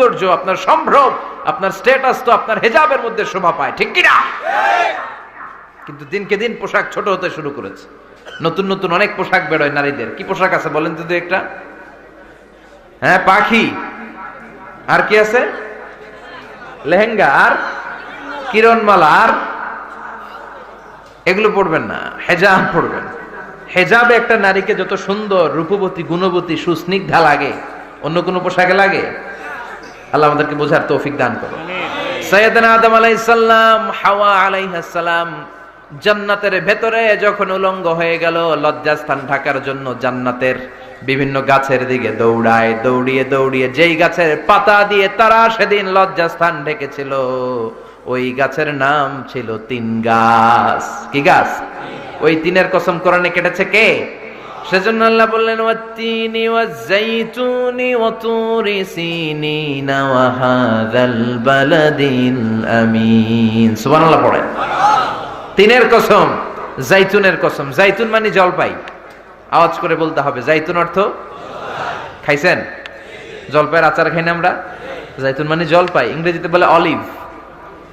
সৌন্দর্য, আপনার সম্ভ্রম, আপনার স্ট্যাটাস তো আপনার হেজাবের মধ্যে শোভা পায়, ঠিক কিনা? কিন্তু দিনকে দিন পোশাক ছোট হতে শুরু করেছে। নতুন নতুন অনেক পোশাক বেরোয় নারীদের। কি পোশাক আছে বলেন তো একটা? হ্যাঁ পাখি। আর কি আছে? লেহেঙ্গা। আর কিরণমালা। আর এগুলো পড়বেন না, হেজাব পড়বেন হেজাবে একটা নারীকে যত সুন্দর, রূপবতী, গুণবতী, সুস্নিগ্ধা লাগে, অন্য কোনো পোশাকে লাগে? আল্লাহ আমাদেরকে বোঝার তৌফিক দান করে। সৈয়দনা আদম আলাইসাল্লাম হাওয়া আলাইহাসাল্লাম জান্নাতের ভেতরে যখন উলঙ্গ হয়ে গেল, লজ্জাস্থান ঢাকার জন্য জান্নাতের বিভিন্ন গাছের দিকে দৌড়ায়, দৌড়িয়ে দৌড়িয়ে যেই গাছের পাতা দিয়ে তারা সেদিন লজ্জাস্থান ঢেকেছিল। ওই গাছের নাম ছিল তিন গাছ। কি গাছ? ওই তিনের কসম কোরআনে কেটেছে কে? সেজন্য আল্লাহ বললেন, ওয়াত্তিনি ওয়াজ্জাইতুনি ওয়াতুরি সিনিনা ওয়া হাযাল বালাদিল আমিন। সুবহানাল্লাহ পড়েন। তিনের কসম জাইতুনের কসম। জাইতুন মানে জলপাই। আওয়াজ করে বলতে হবে জাইতুন অর্থ খাইছেন? জলপাইয়ের আচার খাই না আমরা? জাইতুন মানে জলপাই। ইংরেজিতে বলে অলিভ।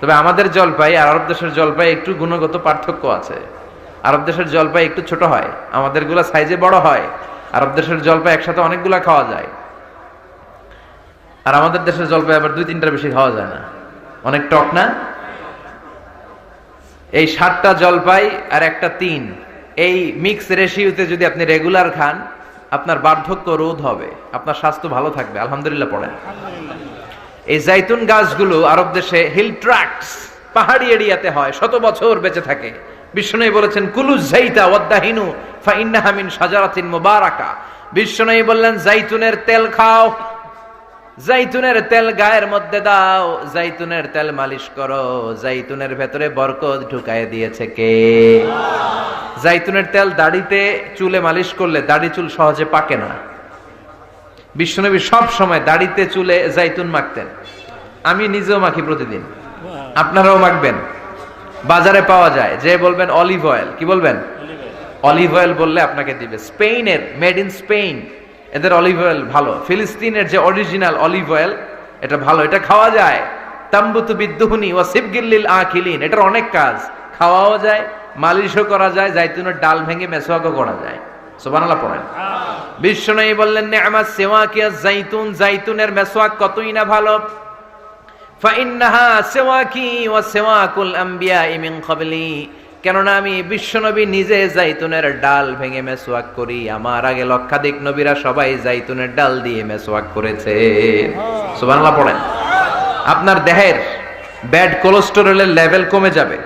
তবে আমাদের জলপাই আর আরব দেশের জলপাই একটু গুণগত পার্থক্য আছে। আরব দেশের জলপাই একটু ছোট হয় আমাদেরগুলা সাইজে বড় হয় আরব দেশের জলপাই একসাথে অনেকগুলা খাওয়া যায়। আর আমাদের দেশের জলপাই আবার দুই তিনটার বেশি খাওয়া যায় না। অনেক টক না? এই সাতটা জলপাই আর একটা তিন এই মিক্স রেশিওতে যদি আপনি রেগুলার খান আপনার বার্ধক্য রোধ হবে আপনার স্বাস্থ্য ভালো থাকবে আলহামদুলিল্লাহ পড়েন। এই জাইতুন গাছগুলো আরব দেশে হিল ট্রাক্টস পাহাড়ি এরিয়াতে হয় শত বছর বেঁচে থাকে। বিষ্ণু বলেছেন, কুলু জাইতা ওয়াদ্দাহিনু ফাইন্নাহা মিন শাজারাতিন মুবারাকা। বিষ্ণু বললেন, জাইতুনের তেল খাও, জাইতুনের তেল গায়ের মধ্যে দাও, জাইতুনের তেল মালিশ করো, জাইতুনের ভেতরে বরকত ঢুকায় দিয়েছে কে? জাইতুনের তেল দাড়িতে চুলে মালিশ করলে দাড়ি চুল সহজে পাকে না। বিশ্বনবী সব সময় দাড়িতে চুলে জাইতুন মাখতেন। আমি নিজেও মাখি প্রতিদিন। আপনারাও মাখবেন। বাজারে পাওয়া যায়। যে বলবেন অলিভ অয়েল কি বলবেন? অলিভ অয়েল বললে আপনাকে দিবে। স্পেনের মেড ইন স্পেন এদের অলিভ অয়েল ভালো। ফিলিস্তিনের যে অরিজিনাল অলিভ অয়েল এটা ভালো। এটা খাওয়া যায়। তাম্বুতু বিদ্যুহনি ও সিবগিল্লিল আখিলিন এটার অনেক কাজ। খাওয়াও যায় মালিশও করা যায় জাইতুনের ডাল ভেঙে মেসোয়াকও করা যায়। সুবহানাল্লাহ পড়েন। বিশ্বনয়ী বললেন নেআমা সিওয়াকিয়া জাইতুন জাইতুনের মেসওয়াক কতই না ভালো? ফাইন্নাহা ওয়া আম্বিয়া মিন ক্বাবলি। কেননা আমি বিশ্বনবী নিজে জাইতুনের ডাল ভেঙে করি, আমার আগে লক্ষাধিক নবীরা সবাই জাইতুনের ডাল দিয়ে করেছে। পড়েন। আপনার দেহের ব্যাড কোলেস্টেরলের লেভেল কমে যাবে।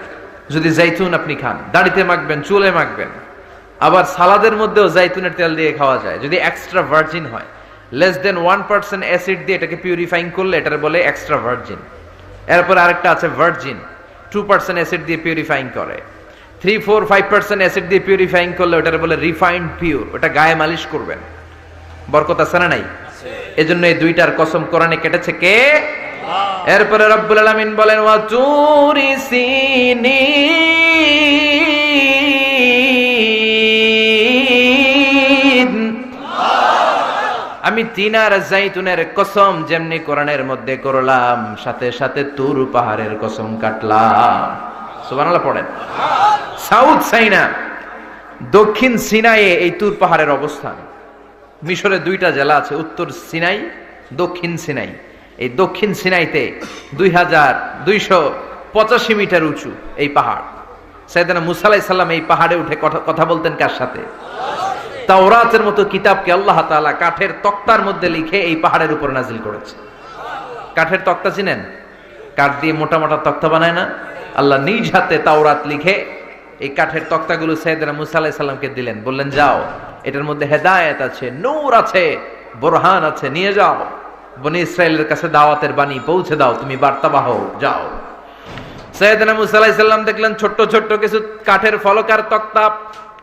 যদি জাইতুন আপনি খান, দাড়িতে মাখবেন, চুলে মাখবেন, আবার সালাদের মধ্যেও জাইতুনের তেল দিয়ে খাওয়া যায়। যদি এক্সট্রা ভার্জিন হয় less than one percent acid দিয়ে এটাকে পিউরিফাইং করলে এটার বলে এক্সট্রা ভার্জিন এরপর আরেকটা আছে ভার্জিন টু পার্সেন্ট অ্যাসিড দিয়ে পিউরিফাইং করে। Three four five percent acid দিয়ে পিউরিফাইং করলে ওটার বলে রিফাইন্ড পিওর ওটা গায়ে মালিশ করবেন। বরকত আছে না নাই? এজন্য এই দুইটার কসম কোরআনে কেটেছে কে? এরপরে রব্বুল আলামিন বলেন ওয়া তুরি সিনিন আমি তিনার জাইতুনের কসম যেমনি কোরআনের মধ্যে করলাম, সাথে সাথে তুর পাহাড়ের কসম কাটলাম। সুবহানাল্লাহ, পড়েন। সাউথ সাইনা, দক্ষিণ সিনাইয়ে এই তুর পাহাড়ের অবস্থান। মিশরে দুইটা জেলা আছে, উত্তর সিনাই, দক্ষিণ সিনাই। এই দক্ষিণ সিনাইতে দুই হাজার দুইশো পঁচাশি মিটার উঁচু এই পাহাড়। সাইদানা মুসালাই সাল্লাম এই পাহাড়ে উঠে কথা বলতেন কার সাথে? তাওরাতের মতো কিতাবকে আল্লাহ তাআলা কাঠের তক্তার মধ্যে লিখে এই পাহাড়ের উপর নাজিল করেছে। কাঠের তক্তা চিনেন? কাঠ দিয়ে মোটা মোটা তক্তা বানায় না? আল্লাহ নিজ হাতে তাওরাত লিখে এই কাঠের তক্তাগুলো সৈয়দনা মুসা সালামকে দিলেন। বললেন, যাও, এটার মধ্যে হেদায়েত আছে, নূর আছে, বোরহান আছে, নিয়ে যাও। বনি ইসরায়েলের কাছে দাওয়াতের বাণী পৌঁছে দাও, তুমি বার্তাবাহ যাও। সৈয়দনা মুসা সালাম দেখলেন, ছোট্ট ছোট্ট কিছু কাঠের ফলকার তক্তা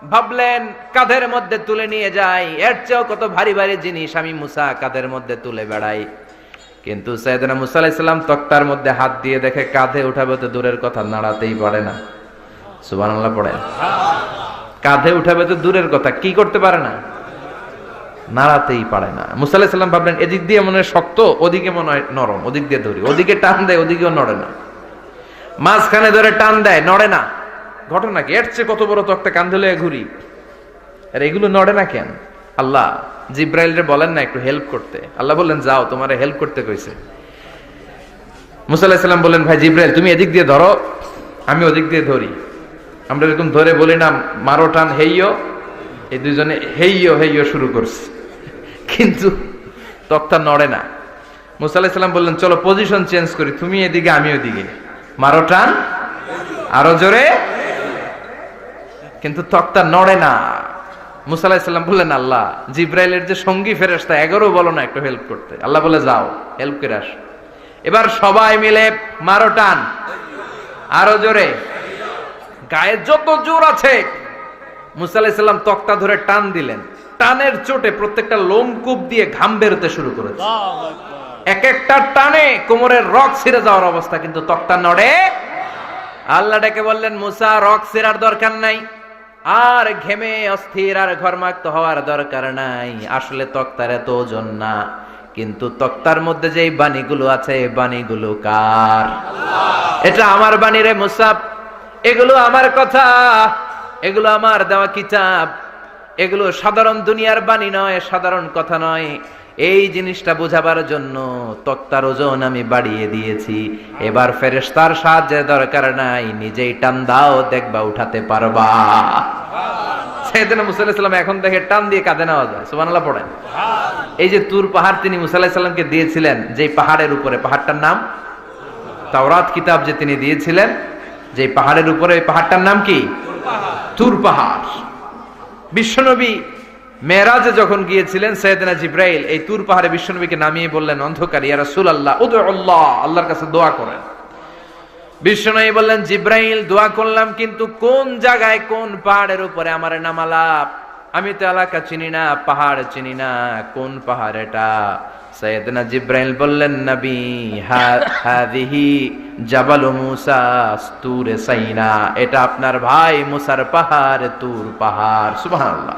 ভাবলেন, কাঁধের মধ্যে তুলে নিয়ে যাই। এর চেয়েও কত ভারী ভারী জিনিস আমি মুসা কাঁধের মধ্যে তুলে বেড়াই। কিন্তু সৈয়দনা মুসা আলাইহিস সালাম তক্তার মধ্যে হাত দিয়ে দেখে কাঁধে উঠাবে তো দূরের কথা নাড়াতেই পারে না। সুবহানাল্লাহ পড়ে। কাঁধে উঠাবে তো দূরের কথা, কি করতে পারে না? নাড়াতেই পারে না। মুসা আলাহিসাল্লাম ভাবলেন, এদিক দিয়ে মনে হয় শক্ত, ওদিকে মনে হয় নরম, ওদিক দিয়ে ধরি ওদিকে টান দেয়, ওদিকেও নড়ে না। মাঝখানে ধরে টান দেয়, নড়ে না। ঘটনা কি? এর চেয়ে কত বড় তো একটা কান্ধে লয়ে ঘুরি আর এগুলো নড়ে না কেন? আল্লাহ জিব্রাইলরে বলেন না একটু হেল্প করতে। আল্লাহ বললেন, যাও, তোমার হেল্প করতে কইছে। মুসা আলাহিসাল্লাম বললেন, ভাই জিব্রাইল, তুমি এদিক দিয়ে ধরো, আমি ওদিক দিয়ে ধরি। আমরা এরকম ধরে বলি না, মারো, টান, হেইয়। এই দুজনে হেইয় হেইয় শুরু করছে। কিন্তু তক্তা নড়ে না। মুসা আলাহিসাল্লাম বললেন, চলো পজিশন চেঞ্জ করি, তুমি এদিকে, আমি ওদিকে। মারো, টান, আরও জোরে কিন্তু তক্তা নড়ে না। মুসা আলাহিসাল্লাম বললেন, আল্লাহ, জিব্রাইলের যে সঙ্গী ফেরেস্তা এগারো বলো না একটু হেল্প করতে। আল্লাহ বলে, যাও হেল্প করে আস। এবার সবাই মিলে মারো টান। আরও জোরে। গায়ে যত জোর আছে, মুসা আলাহিসাল্লাম তক্তা ধরে টান দিলেন। টানের চোটে প্রত্যেকটা লোমকূপ দিয়ে ঘাম বেরোতে শুরু করেছে। এক একটা টানে কোমরের রক ছিঁড়ে যাওয়ার অবস্থা, কিন্তু তক্তা নড়ে। আল্লাহ ডেকে বললেন, মুসা রক ছিঁড়ার দরকার নাই। আর ঘেমে অস্থির আর ঘরমাক্ত হওয়ার দরকার নাই। আসলে তক্তার এত ওজন না, কিন্তু তক্তার মধ্যে যে বাণীগুলো আছে, এই বাণীগুলো কার? এটা আমার বাণী রে মুসাব। এগুলো আমার কথা, এগুলো আমার দেওয়া কিতাব। এগুলো সাধারণ দুনিয়ার বাণী নয়, সাধারণ কথা নয়। এই জিনিসটা বোঝাবার জন্য তক্তার ওজন আমি বাড়িয়ে দিয়েছি। এবার ফেরেশতার সাহায্যের দরকার নাই, নিজেই টান দাও, দেখবা উঠাতে পারবা। এখন দেখে টান দিয়ে পড়েন। এই যে তুর পাহাড় তিনি দিয়েছিলেন পাহাড়ের উপরে, পাহাড়টার নাম? তাওরাত কিতাব যে তিনি দিয়েছিলেন পাহাড়ের উপরে পাহাড়টার নাম কি? তুর পাহাড়। বিশ্বনবী মেয়েরাজে যখন গিয়েছিলেন, সৈয়দনা জিব্রাইল এই তুর পাহাড়ে বিশ্বনবীকে নামিয়ে বললেন, অন্ধকার, ইয়া রাসূলুল্লাহ উদু আল্লাহ আল্লাহর কাছে দোয়া করেন। বিশ্বনবী বললেন, জিব্রাইল, দোয়া করলাম, কিন্তু কোন জায়গায়, কোন পাহাড়ের উপরে আমার নামালাপ আমি তো এলাকা চিনি না, পাহাড় চিনি না, কোন পাহাড় এটা সৈয়দনা জিব্রাইল বললেন, নবী হাদিহি জাবাল মুসা তুরে সাইনা। এটা আপনার ভাই মুসার পাহাড়, তুর পাহাড়। সুবহানাল্লাহ।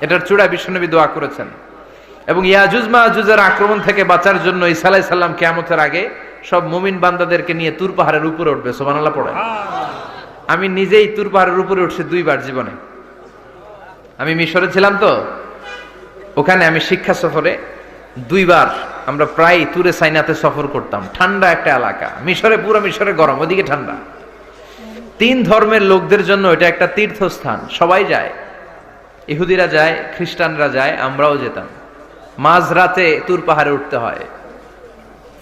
এটার চূড়া বিশ্বনবী দোয়া করেছেন। এবং ইয়াজুজ মাহুজের আক্রমণ থেকে বাঁচার জন্য ইসা আলাই সাল্লাম কেয়ামতের আগে সব মুমিন বান্দাদেরকে নিয়ে তুর পাহাড়ের উপরে উঠবে সোমানাল্লাহ পড়ে আমি নিজেই তুর পাহাড়ের উপরে উঠছি দুইবার জীবনে। আমি মিশরে ছিলাম তো ওখানে আমি শিক্ষা সফরে দুইবার আমরা প্রায় তুরে সাইনাতে সফর করতাম। ঠান্ডা একটা এলাকা মিশরে পুরো মিশরে গরম ওদিকে ঠান্ডা। তিন ধর্মের লোকদের জন্য এটা একটা তীর্থস্থান সবাই যায়। ইহুদিরা যায়, খ্রিস্টানরা যায়, আমরাও যেতাম। মাঝরাতে তুর পাহাড়ে উঠতে হয়।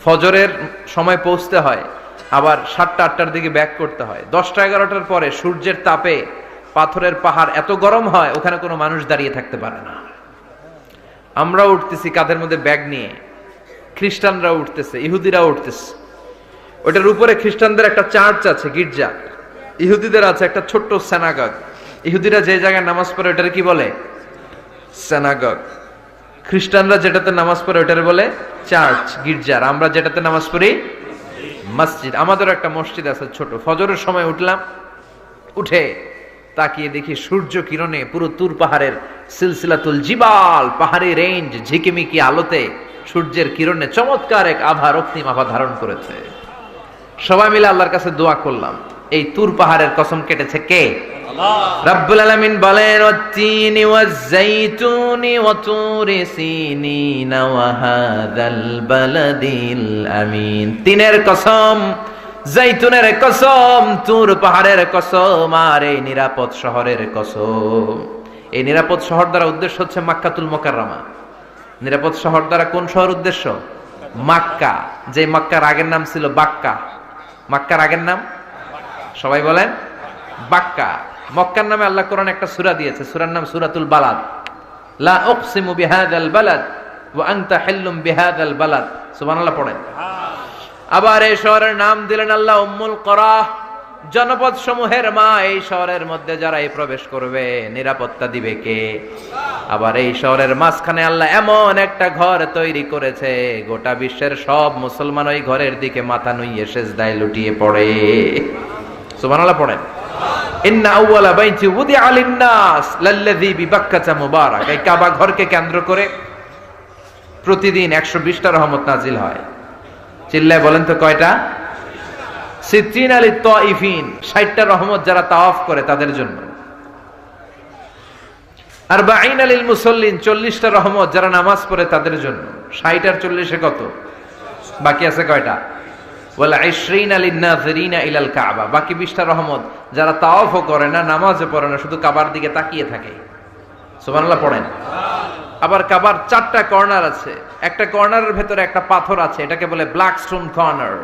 ফজরের সময় পৌঁছতে হয়, আবার সাতটা, আটটার দিকে ব্যাক করতে হয়। দশটা, এগারোটার পরে সূর্যের তাপে পাথরের পাহাড় এত গরম হয়, ওখানে কোনো মানুষ দাঁড়িয়ে থাকতে পারে না। আমরা উঠতেছি কাঁধের মধ্যে ব্যাগ নিয়ে। খ্রিস্টানরা উঠতেছে ইহুদিরা উঠতেছে। ওটার উপরে খ্রিস্টানদের একটা চার্চ আছে, গির্জা। ইহুদিদের আছে একটা ছোট্ট সেনাগগ ইহুদিরা যে জায়গায় নামাজ পড়ে ওটার কি বলে? সেনাগগ খ্রিস্টানরা যেটাতে নামাজ পড়ে ওটার বলে চার্চ গির্জার। আমরা যেটাতে নামাজ পড়ি, মসজিদ। আমাদের একটা মসজিদ আছে ছোট। ফজরের সময় উঠলাম, উঠে তাকিয়ে দেখি সূর্য কিরণে পুরো তুর পাহাড়ের সিলসিলাতুল জিবাল, পাহাড়ি রেঞ্জ ঝিকিমিকি আলোতে সূর্যের কিরণে চমৎকার এক আভা রক্তিম আভা ধারণ করেছে। সবাই মিলে আল্লাহর কাছে দোয়া করলাম। এই তুর পাহাড়ের কসম কেটেছে কে? রব্বুল আলামিন বলেন ওয়াত্তিনি ওয়াজ-যাইতুনি ওয়া তুরি সিনিন ওয়া হাযাল বালাদিল আমিন। তিনের কসম জাইতুনের কসম তুর পাহাড়ের কসম আর এই নিরাপদ শহরের কসম। এই নিরাপদ শহর দ্বারা উদ্দেশ্য হচ্ছে মাক্কাতুল মোকাররমা। নিরাপদ শহর দ্বারা কোন শহর উদ্দেশ্য? মাক্কা। যে মাক্কার আগের নাম ছিল বাক্কা। মাক্কার আগের নাম? সবাই বলেন? বাক্কা। মক্কার নামে আল্লাহ কোরআন একটা সুরা দিয়েছে। সুরার নাম সুরাতুল বালাদ। লা উকসিমু বিহাদাল বালাদ ওয়া আনতা হিল্লুম বিহাদাল বালাদ। সুবহানাল্লাহ, পড়েন। আবার এই শহরের নাম দিলেন আল্লাহ উম্মুল করা। জনপদ সমূহের মা এই শহরের মধ্যে যারা এই প্রবেশ করবে, নিরাপত্তা দিবে কে? আবার এই শহরের মাঝখানে আল্লাহ এমন একটা ঘর তৈরি করেছে, গোটা বিশ্বের সব মুসলমান ওই ঘরের দিকে মাথা নুইয়ে শেষ দায় লুটিয়ে পড়ে। সুবহানাল্লাহ পড়েন। ইন্না আউওয়ালা বাইতি লিন-নাস লাল্লাযী বিবাক্কাতা মুবারাক। এই কাবা ঘরকে কেন্দ্র করে প্রতিদিন 120টা রহমত হয়। চিল্লায় বলেন তো কয়টা? সিদ্দিন আলী তাইফিন 60টা রহমত যারা তাওয়াফ করে তাদের জন্য। আর বাইন আলীল মুসল্লিন রহমত যারা নামাজ পড়ে তাদের জন্য। ষাট আর চল্লিশে কত? বাকি আছে কয়টা? বলে আইশ্রিন আলী নাজরিনা ইলাল কাবা। বাকি বিশটা রহমত যারা তাওয়াফও করে না, নামাজও পড়ে না, শুধু কাবার দিকে তাকিয়ে থাকে। সুবহানাল্লাহ, পড়েন। আবার কাবার চারটা কর্নার আছে। একটা কর্নারের ভেতরে একটা পাথর আছে, এটাকে বলে ব্ল্যাক স্টোন কর্নার।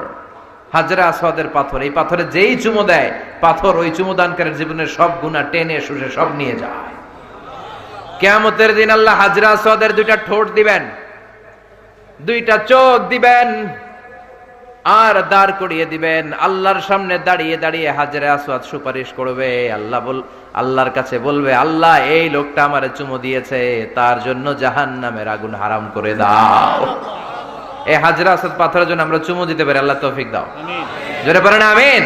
হাজরা আসওয়াদের পাথর। এই পাথরে যেই চুমো দেয়, পাথর ওই চুমোদানকারের জীবনের সব গুণা টেনে শুষে সব নিয়ে যায়। কেয়ামতের দিন আল্লাহ হাজরা আসওয়াদের দুইটা ঠোঁট দিবেন। দুইটা চোখ দিবেন। আর দাঁড় করিয়ে দিবেন। আল্লাহর সামনে দাঁড়িয়ে দাঁড়িয়ে হাজরে আসওয়াদ সুপারিশ করবে। আল্লাহ বল আল্লাহর কাছে বলবে আল্লাহ এই লোকটা আমার চুমো দিয়েছে তার জন্য জাহান নামের আগুন হারাম করে দাও। এই হাজরা আসাদ পাথরের জন্য আমরা চুমো দিতে পারি আল্লাহ তৌফিক দাও। জোরে না আমিন।